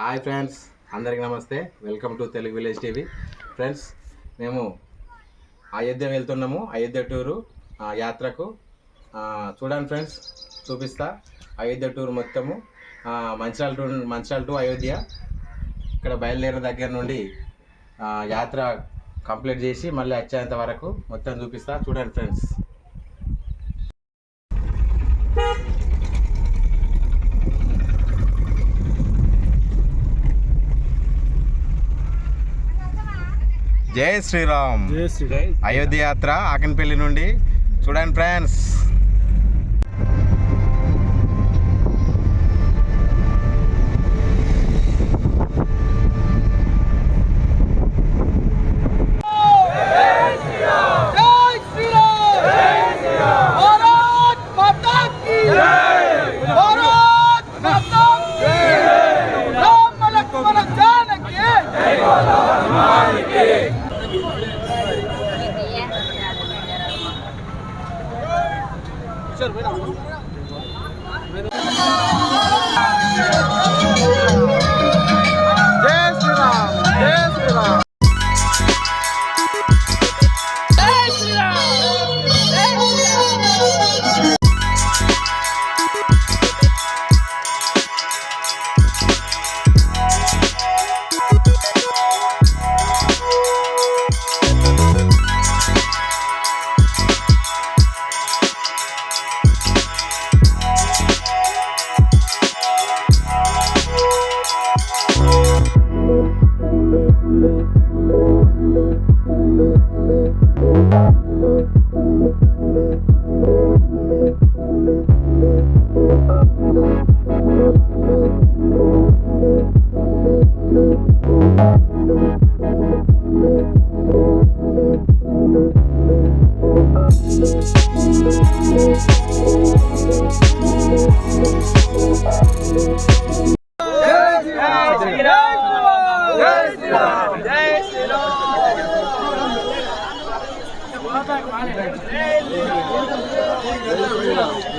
Hi friends అందరికీ నమస్తే. Welcome to Telugu village TV. Friends మేము అయోధ్య వెళ్తున్నాము అయోధ్య టూరు యాత్రకు. చూడండి ఫ్రెండ్స్ చూపిస్తా. అయోధ్య టూర్ మొత్తము మంచిరాల టూర్ మంచిర్యాల టు అయోధ్య. ఇక్కడ బయలుదేరిన దగ్గర నుండి యాత్ర కంప్లీట్ చేసి మళ్ళీ వచ్చేంత వరకు మొత్తం చూపిస్తా. చూడండి ఫ్రెండ్స్. జై శ్రీరామ్. అయోధ్య యాత్ర ఆకన్పల్లి నుండి. చూడండి ఫ్రెండ్స్.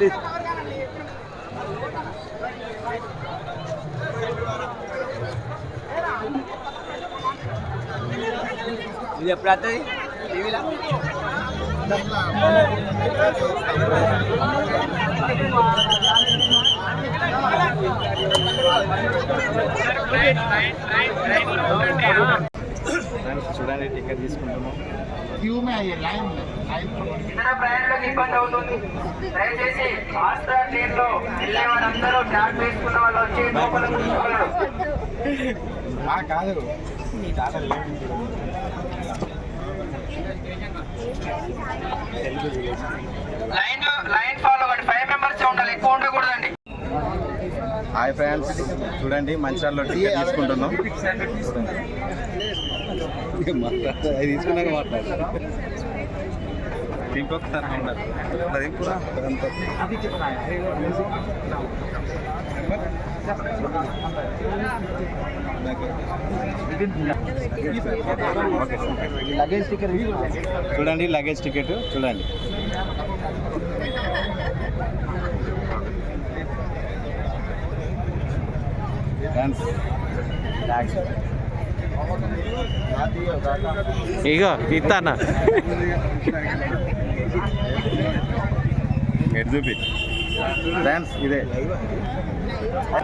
ప్లీజ్ ఇది ఎప్పుడు వస్తుంది టీవీలో రైట్ చూడండి టికెట్ తీసుకుంటున్నాం ఇతర ప్రయాణికులకు ఇబ్బంది అవుతుంది. దయచేసి ఆస్ట్రా ట్రైన్లో వెళ్ళే వాళ్ళందరూ ట్యాగ్ వేసుకున్న వాళ్ళు వచ్చి లోపల కూర్చోగలరు. కాదు. లైన్ లైన్ ఫాలో అవ్వండి. ఫైవ్ మెంబర్స్ ఉండాలి. ఎక్కువ ఉండకూడదండి. Hi friends. చూడండి మంచిర్యాలలో టికెట్ తీసుకుంటున్నాం. తీసుకున్నాక మాట్లాడు ఇంకొకసారి ఉండదు. అది కూడా లగేజ్ టికెట్ చూడండి లగేజ్ టికెట్ చూడండి. ఫ్రెండ్స్ ఇగో ఇస్తానా ఎటు చూపి? ఫ్రెండ్స్ ఇదే.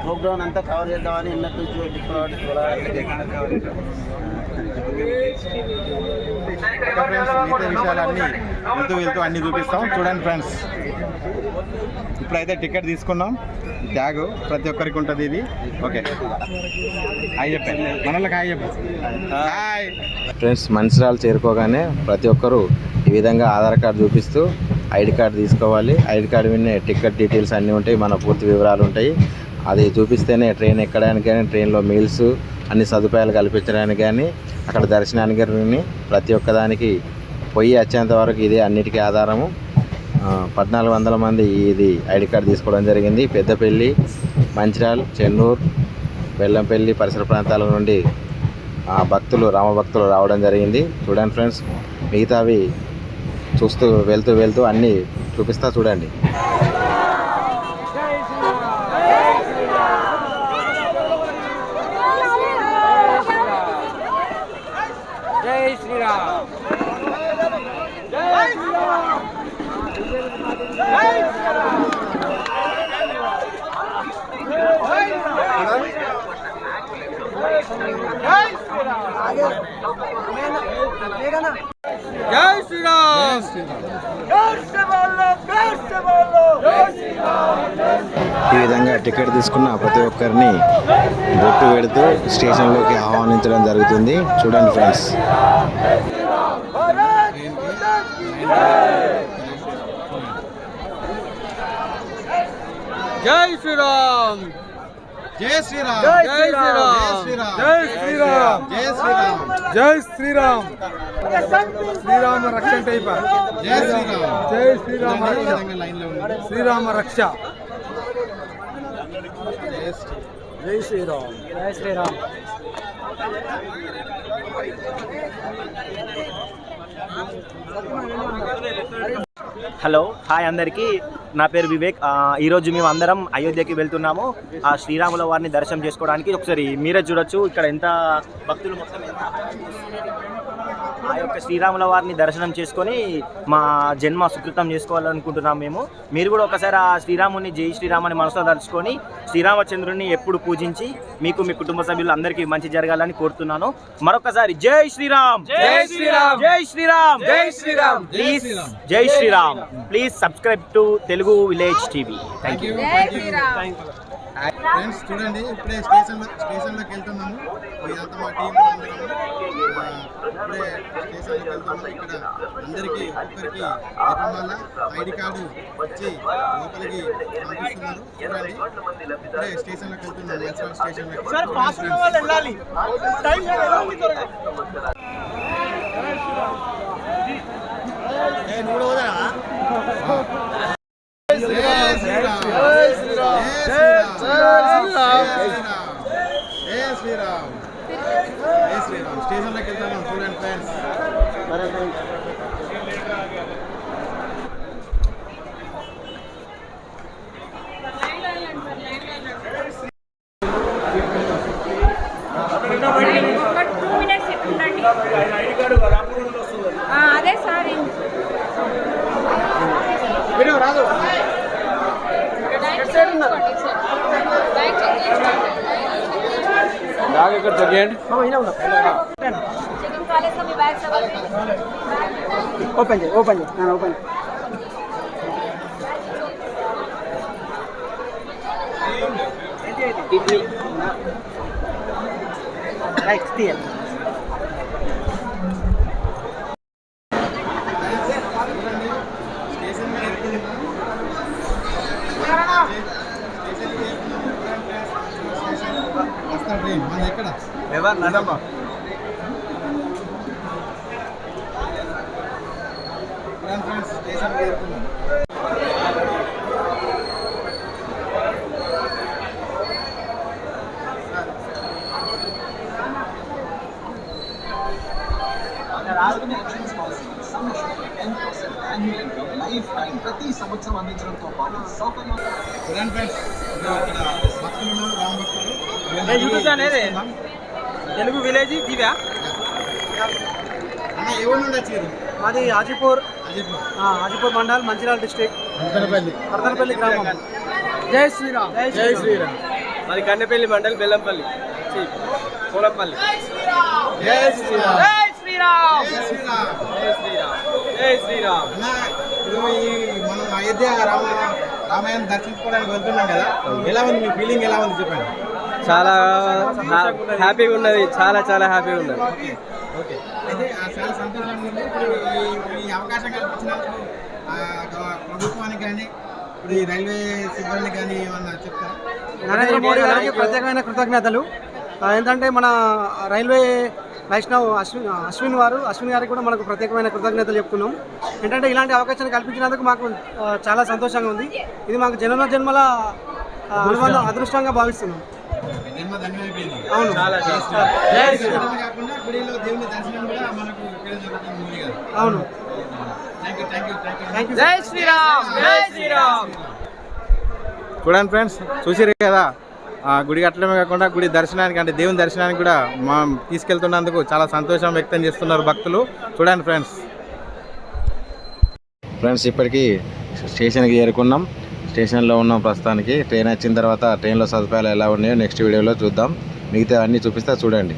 ప్రోగ్రామ్ అంతా కవర్ చేద్దామని నిన్నటి నుంచి ఫ్రెండ్స్ మిగతా విషయాలన్నీ వెళ్తూ వెళ్తూ అన్ని చూపిస్తాం. చూడండి ఫ్రెండ్స్. ఇప్పుడైతే టికెట్ తీసుకున్నాం. ట్యాగ్ ప్రతి ఒక్కరికి ఉంటుంది ఇది. ఓకే హాయ్ చెప్పండి మనలోకి హాయ్ చెప్పు. హాయ్ ఫ్రెండ్స్ మంచిరాలు చేరుకోగానే ప్రతి ఒక్కరు ఈ విధంగా ఆధార్ కార్డు చూపిస్తూ ఐడి కార్డు తీసుకోవాలి. ఐడి కార్డు మీద టికెట్ డీటెయిల్స్ అన్నీ ఉంటాయి. మన పూర్తి వివరాలు ఉంటాయి. అది చూపిస్తేనే ట్రైన్ ఎక్కడానికి కానీ ట్రైన్లో మీల్స్ అన్ని సదుపాయాలు కల్పించడానికి కానీ అక్కడ దర్శనానికి కానీ ప్రతి ఒక్కదానికి పొయ్యి వచ్చేంత వరకు ఇదే అన్నిటికీ ఆధారము. పద్నాలుగు వందల మంది ఇది ఐడి కార్డు తీసుకోవడం జరిగింది. పెద్దపల్లి మంచిర్యాల చెన్నూరు బెల్లంపల్లి పరిసర ప్రాంతాల నుండి భక్తులు రామభక్తులు రావడం జరిగింది. చూడండి ఫ్రెండ్స్ మిగతావి చూస్తూ వెళ్తూ వెళ్తూ అన్నీ చూపిస్తా చూడండి జై శ్రీరామ్ జై శ్రీరామ్ ఈ విధంగా టికెట్ తీసుకున్న ప్రతి ఒక్కరిని బొట్టు పెడుతూ స్టేషన్లోకి ఆహ్వానించడం జరుగుతుంది. చూడండి ఫ్రెండ్స్. జై శ్రీరామ్. జై శ్రీరామ్. జై శ్రీరామ్. జై శ్రీరామ్. జై శ్రీరామ్. జై శ్రీరామ్. శ్రీరామ. రక్షణ టైప జై శ్రీరామ్. జై శ్రీరామ రక్ష. శ్రీరామ రక్ష. జై శ్రీరామ్. జై శ్రీరామ్. హలో హాయ్ అందరికీ. నా పేరు వివేక్. ఈరోజు మేము అందరం అయోధ్యకి వెళ్తున్నాము. ఆ శ్రీరాముల వారిని దర్శనం చేసుకోవడానికి. ఒకసారి మీరే చూడొచ్చు. ఇక్కడ ఎంత భక్తులు మొత్తం ఎంత? ఆ యొక్క శ్రీరాముల వారిని దర్శనం చేసుకొని మా జన్మ సుకృతం చేసుకోవాలనుకుంటున్నాం మేము. మీరు కూడా ఒకసారి ఆ శ్రీరాముని జై శ్రీరామ్ అని మనసులో తలుచుకొని శ్రీరామచంద్రుని ఎప్పుడు పూజించి మీకు మీ కుటుంబ సభ్యులు అందరికీ మంచి జరగాలని కోరుతున్నాను. మరొకసారి జై శ్రీరామ్! జై శ్రీరామ్! జై శ్రీరామ్! జై శ్రీరామ్! ప్లీజ్ జై Shriram! Please subscribe to Telugu village TV. Thank you friends చూడండి ఇప్పుడే స్టేషన్లో స్టేషన్లోకి వెళ్తున్నాము. ఇదంతా మా టీం ఇప్పుడే స్టేషన్లోకి వెళ్తున్నాము. ఇక్కడ అందరికీ ఒక్కొక్కరికి జపమాల ఐడి కార్డు వచ్చి లోపలికి పంపిస్తున్నారు. చూడండి ఇప్పుడే స్టేషన్లోకి వెళ్తున్నాము మంచిర్యాల స్టేషన్లోకి వెళ్ళాలి. జై శ్రీరామ్ జై శ్రీరామ్ జై శ్రీరామ్ జై శ్రీరామ్. జై శ్రీరామ్. స్టేషన్లోకి వెళ్తున్నాం చూడండి ఫ్రెండ్స్ ఒక టూ మినిట్స్ ఉండండి ఆ, అదే సార్ కాలేజ్ మీ బ్యాగ్స్ ఓపెన్ చేయి ఓపెన్ చేయి నేను ఓపెన్ స్టేషన్ మీద వెళ్తున్నాం స్టేషన్కి వెళ్తున్నాము స్టేషన్ వస్తా ఫ్రెండ్స్ స్టేషన్కి వెళ్తున్నాం చూడండి ఫ్రెండ్స్ ఇదిగో ఇక్కడ భక్తులు ఉన్నారు రామ భక్తులు నేను చూపిస్తానేది. చూస్తున్నాం. తెలుగు విలేజ్ దివ్యా మాది హాజీపూర్ హాజీపూర్ మండల్ మంచిర్యాల డిస్ట్రిక్ట్ కర్తనపల్లి గ్రామం. జై శ్రీరామ్. జై శ్రీరామ్. మాది కన్నెపల్లి మండల్ బెల్లంపల్లి. ఛీ, పోలంపల్లి జై శ్రీరామ్. జై శ్రీరామ్. జై శ్రీరామ్. జై శ్రీరామ్. మనం అయోధ్య రామ రామాయణం దర్శించుకోవడానికి వెళ్తున్నాం కదా. ఎలా ఉంది మీ ఫీలింగ్ ఎలా ఉంది చెప్పండి. చాలా హ్యా- హ్యాపీగా ఉన్నది. చాలా చాలా హ్యాపీగా ఉన్నది. కానీ ఈ రైల్వే సిబ్బంది కానీ ఏమన్నా చెప్తారా? నరేంద్ర మోడీ గారికి ప్రత్యేకమైన కృతజ్ఞతలు. ఏంటంటే మన రైల్వే వైష్ణవ్ అశ్విన్ అశ్విన్ వారు అశ్విన్ గారికి కూడా మనకు ప్రత్యేకమైన కృతజ్ఞతలు చెప్తున్నాం. ఏంటంటే ఇలాంటి అవకాశాన్ని కల్పించినందుకు మాకు చాలా సంతోషంగా ఉంది. ఇది మాకు జన్మ జన్మల అనుబంధం అదృష్టంగా భావిస్తున్నాం. అవును. దర్శనం కాకుండా గుడిలో దేవుని దర్శనం కూడా మనకు ఇక్కడ జరుగుతుంది మోడీ గారు అవును జై శ్రీరామ్. జై శ్రీరామ్. చూడండి ఫ్రెండ్స్ చూసిరు కదా? ఆ గుడి కట్టడమే కాకుండా గుడి దర్శనానికి అంటే దేవుని దర్శనానికి కూడా మా తీసుకెళ్తున్నందుకు చాలా సంతోషం వ్యక్తం చేస్తున్నారు భక్తులు. చూడండి ఫ్రెండ్స్. ఫ్రెండ్స్ ఇప్పటికీ స్టేషన్కి చేరుకున్నాం. స్టేషన్లో ఉన్నాం ప్రస్తుతానికి ట్రైన్ వచ్చిన తర్వాత ట్రైన్లో సదుపాయాలు ఎలా ఉన్నాయో నెక్స్ట్ వీడియోలో చూద్దాం. మిగతా అన్నీ చూపిస్తా చూడండి.